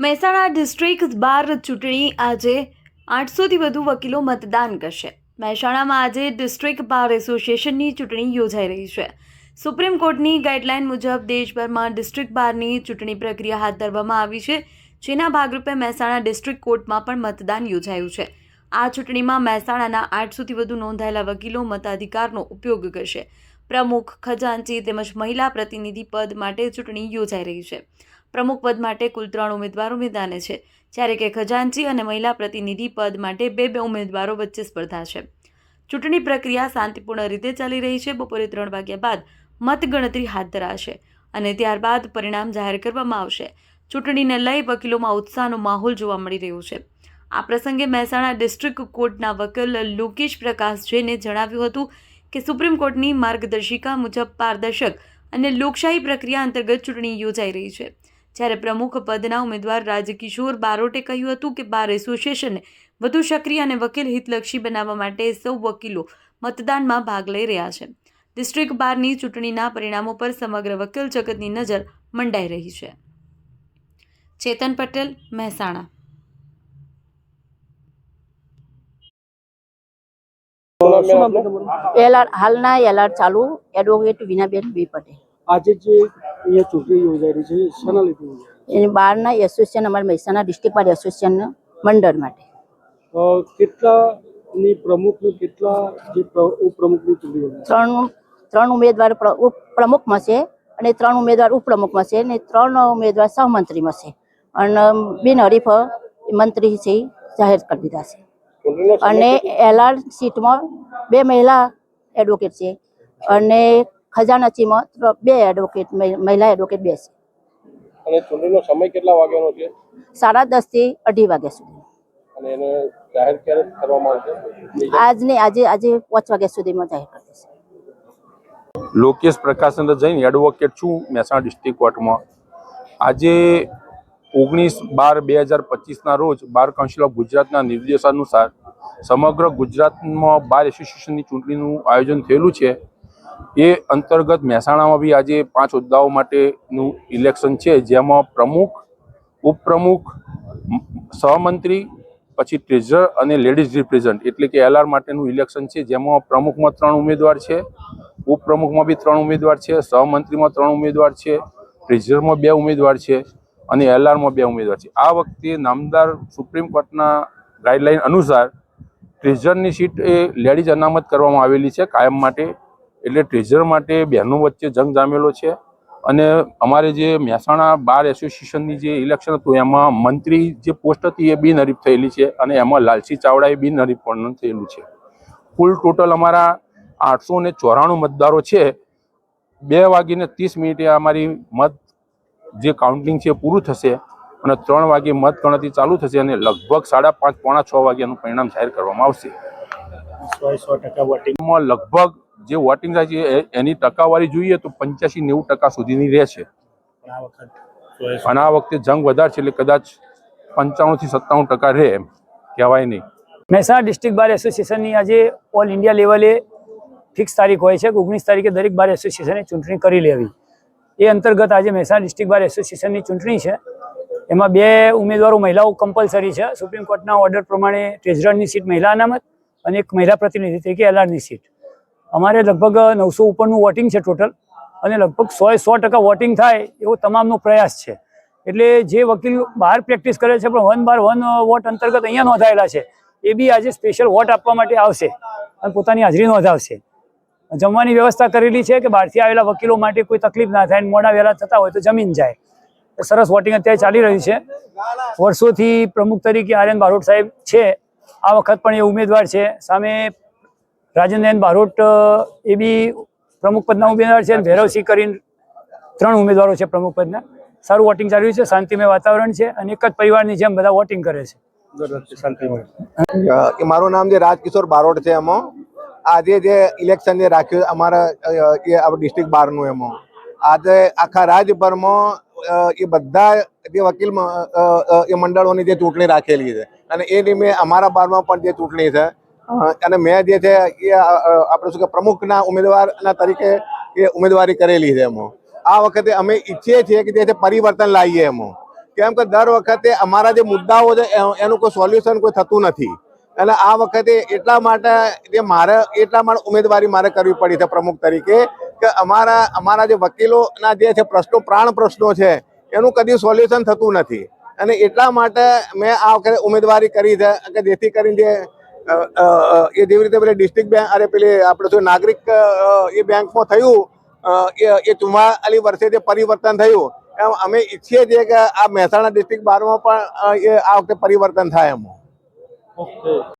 Mehsana district બાર ચૂંટણી આજે આઠસોથી વધુ વકીલો મતદાન કરશે. મહેસાણામાં આજે ડિસ્ટ્રિક્ટ બાર એસોસિએશનની ચૂંટણી યોજાઈ રહી છે. સુપ્રીમ કોર્ટની ગાઈડલાઇન મુજબ દેશભરમાં ડિસ્ટ્રિક્ટ બારની ચૂંટણી પ્રક્રિયા હાથ ધરવામાં આવી છે, જેના ભાગરૂપે મહેસાણા ડિસ્ટ્રિક્ટ કોર્ટમાં પણ મતદાન યોજાયું છે. આ ચૂંટણીમાં મહેસાણાના આઠસોથી વધુ નોંધાયેલા વકીલો મતાધિકારનો ઉપયોગ કરશે. પ્રમુખ, ખજાનચી તેમજ મહિલા પ્રતિનિધિ પદ માટે ચૂંટણી યોજાઈ રહી છે. પ્રમુખ પદ માટે કુલ ત્રણ ઉમેદવારો મેદાને છે. જ્યારે કે ખજાનચી અને મહિલા પ્રતિનિધિ પદ માટે બે બે ઉમેદવારો વચ્ચે સ્પર્ધા છે. ચૂંટણી પ્રક્રિયા શાંતિપૂર્ણ રીતે ચાલી રહી છે. બપોરે ત્રણ વાગ્યા બાદ મતગણતરી હાથ ધરાશે અને ત્યારબાદ પરિણામ જાહેર કરવામાં આવશે. ચૂંટણીને લઈ વકીલોમાં ઉત્સાહનો માહોલ જોવા મળી રહ્યો છે. આ પ્રસંગે મહેસાણા ડિસ્ટ્રિક્ટ કોર્ટના વકીલ લોકેશ પ્રકાશ જૈને જણાવ્યું હતું કે સુપ્રીમ કોર્ટની માર્ગદર્શિકા મુજબ પારદર્શક અને લોકશાહી પ્રક્રિયા અંતર્ગત ચૂંટણી યોજાઈ રહી છે. જ્યારે પ્રમુખ પદના ઉમેદવાર રાજકિશોર બારોટે કહ્યું હતું કે બાર એસોસિએશનને વધુ સક્રિય અને વકીલ હિતલક્ષી બનાવવા માટે સૌ વકીલો મતદાનમાં ભાગ લઈ રહ્યા છે. ડિસ્ટ્રિક્ટ બારની ચૂંટણીના પરિણામો પર સમગ્ર વકીલ જગતની નજર મંડાઈ રહી છે. ચેતન પટેલ મહેસાણા. એલઆર હાલના એલઆર ચાલુ એડવોકેટ વિનાબેન બી પટેલ. આજે જે અહીંયા ચૂંટણી યોજાઈ રહી છે શાના લીધે એની બહારના એસોસિએશન અમારા મહેસાણા ડિસ્ટ્રિક્ટ બાર એસોસિએશન મંડળ માટે. કેટલાની પ્રમુખ કેટલા જે પ્ર- ઉપપ્રમુખની ચૂંટણી ત્રણ ત્રણ ઉમેદવાર પ્રમુખમાં છે અને ત્રણ ઉમેદવાર ઉપપ્રમુખમાં છે અને ત્રણ ઉમેદવાર સહમંત્રીમાં છે. અને બિનહરીફ મંત્રી છે જાહેર કરી દીધા છે. અને એલઆર સીટમાં બે મહિલા એડવોકેટ છે. અને ખજાનચીમાં માત્ર બે એડવોકેટ મહિ- મહિલા એડવોકેટ બે છે અને ચૂંટણીનો સમય કેટલા વાગ્યાનો છે? સાડા દસથી અઢી વાગ્યા સુધી. અને એને જાહેર ક્યારે કરવામાં આવશે? આજને આજે આજે પાંચ વાગ્યા સુધીમાં જાહેર કરી દેશે. લોકેશ પ્રકાશચંદ્ર જૈન એડવોકેટ છું મહેસાણા ડિસ્ટ્રિક્ટ કોર્ટમાં આજે ઓગણીસ બાર બે હજાર પચીસના રોજ બાર કાઉન્સિલ ઓફ ગુજરાતના નિર્દેશાનુસાર સમગ્ર ગુજરાતમાં બાર એસોસિએશનની ચૂંટણીનું આયોજન થયેલું છે. એ અંતર્ગત મહેસાણામાં બી આજે પાંચ હોદ્દાઓ માટેનું ઇલેક્શન છે, જેમાં પ્રમુખ, ઉપપ્રમુખ, સહમંત્રી, પછી ટ્રેઝર અને લેડીઝ રિપ્રેઝન્ટ એટલે કે એલઆર માટેનું ઇલેક્શન છે, જેમાં પ્રમુખમાં ત્રણ ઉમેદવાર છે, ઉપપ્રમુખમાં બી ત્રણ ઉમેદવાર છે, સહમંત્રીમાં ત્રણ ઉમેદવાર છે ટ્રેઝરમાં બે ઉમેદવાર છે અને એલઆરમાં બે ઉમેદવાર છે. આ વખતે નામદાર સુપ્રીમ કોર્ટના ગાઈડલાઈન અનુસાર ટ્રેઝરની સીટ એ લેડીઝ અનામત કરવામાં આવેલી છે, કાયમ માટે એટલે ટ્રેઝર માટે બહેનો વચ્ચે જંગ જામેલો છે. અને અમારે જે મહેસાણા બાર એસોસિએશનની જે ઇલેક્શન હતું એમાં મંત્રી જે પોસ્ટ હતી એ બિનહરીફ થયેલી છે અને એમાં લાલસી ચાવડા એ બિનહરીફ પણ થયેલું છે. કુલ ટોટલ અમારા આઠસો ને ચોરાણું મતદારો છે. બે વાગીને ત્રીસ મિનિટે અમારી મત જે કાઉન્ટિંગ છે પૂરું થશે અને ત્રણ વાગે મત ગણતરી ચાલુ થશે અને લગભગ સાડા પાંચ પોણા છ વાગ્યાનું પરિણામ જાહેર કરવામાં આવશે. લગભગ જે વોટિંગ થાય છે એની ટકાવારી જોઈએ તો પંચ્યાસી નેવું ટકા સુધીની રહે છે આ વખત અને આ વખતે જંગ વધારે છે એટલે કદાચ પંચાણું થી સત્તાણું ટકા રહે એમ કહેવાય નહીં. મહેસાણા ડિસ્ટ્રિક્ટ બાર એસોસિએશનની આજે ઓલ ઇન્ડિયા લેવલે ફિક્સ તારીખ હોય છે કે ઓગણીસ તારીખે દરેક બાર એસોસિએશને ચૂંટણી કરી લેવી. એ અંતર્ગત આજે મહેસાણા ડિસ્ટ્રિક્ટ બાર એસોસિએશનની ચૂંટણી છે. એમાં બે ઉમેદવારો મહિલાઓ કમ્પલસરી છે. સુપ્રીમ કોર્ટના ઓર્ડર પ્રમાણે ટ્રેઝરરની સીટ મહિલા અનામત અને એક મહિલા પ્રતિનિધિ તરીકે એલઆરની સીટ અમારે લગભગ નવસો ઉપરનું વોટિંગ છે ટોટલ અને લગભગ સો સો ટકા વોટિંગ થાય એવો તમામનો પ્રયાસ છે. એટલે જે વકીલ બહાર પ્રેક્ટિસ કરે છે, પણ વન બાર વન વોટ અંતર્ગત અહીંયા નોંધાયેલા છે, એ બી આજે સ્પેશિયલ વોટ આપવા માટે આવશે અને પોતાની હાજરી નોંધાવશે. જમવાની વ્યવસ્થા કરેલી છે કે બહારથી આવેલા વકીલો માટે કોઈ તકલીફ ના થાય, મોડા વહેલા થતા હોય તો જમીન જાય. સરસ વોટિંગ અત્યારે ચાલી રહ્યું છે. વર્ષોથી પ્રમુખ તરીકે આર્યન બારોટ સાહેબ છે. આ વખત પણ એ ઉમેદવાર છે. સામે રાજેન્દ્રન બારોટ એ બી પ્રમુખ પદના ઉમેદવાર છે અને ભૈરવસિંહ કરીને ત્રણ ઉમેદવારો છે પ્રમુખ પદના. સારું વોટિંગ ચાલ્યું છે શાંતિમય વાતાવરણ છે અને એક જ પરિવારની જેમ બધા વોટિંગ કરે છે. શાંતિમય. મારું નામ જે રાજકિશોર બારોટ છે એમાં. આજે જે ઇલેક્શન જે રાખ્યું અમારા એ આપણે ડિસ્ટ્રિક્ટ બારનું એમાં. આજે આખા રાજ્યભરમાં એ બધા જે વકીલ એ મંડળોની જે ચૂંટણી રાખેલી છે. અને એ નિમે અમારા બારમાં પણ જે ચૂંટણી છે અને મેં જે છે એ આપણે શું કે પ્રમુખના ઉમેદવારના તરીકે એ ઉમેદવારી કરેલી છે એમાં. આ વખતે અમે ઈચ્છીએ છીએ કે જે છે પરિવર્તન લાવીએ એમાં. કેમ કે દર વખતે અમારા જે મુદ્દાઓ છે એનું કોઈ સોલ્યુશન કોઈ થતું નથી. અને આ વખતે એટલા માટે જે મારે, એટલા માટે ઉમેદવારી મારે કરવી પડી છે પ્રમુખ તરીકે, કે અમારા અમારા જે વકીલોના જે છે પ્રશ્નો, પ્રાણ પ્રશ્નો છે, એનું કદી સોલ્યુશન થતું નથી. અને એટલા માટે મેં આ વખતે ઉમેદવારી કરી છે, કે જેથી કરીને જે એ જેવી રીતે પેલી ડિસ્ટ્રિક્ટ બેંક અરે પેલી આપણે શું નાગરિક એ બેંકમાં થયું એ ચુમ્માલીસ વર્ષે જે પરિવર્તન થયું, એમ અમે ઈચ્છીએ છીએ કે આ મહેસાણા ડિસ્ટ્રિક્ટ બારમાં પણ એ આ વખતે પરિવર્તન થાય એમ.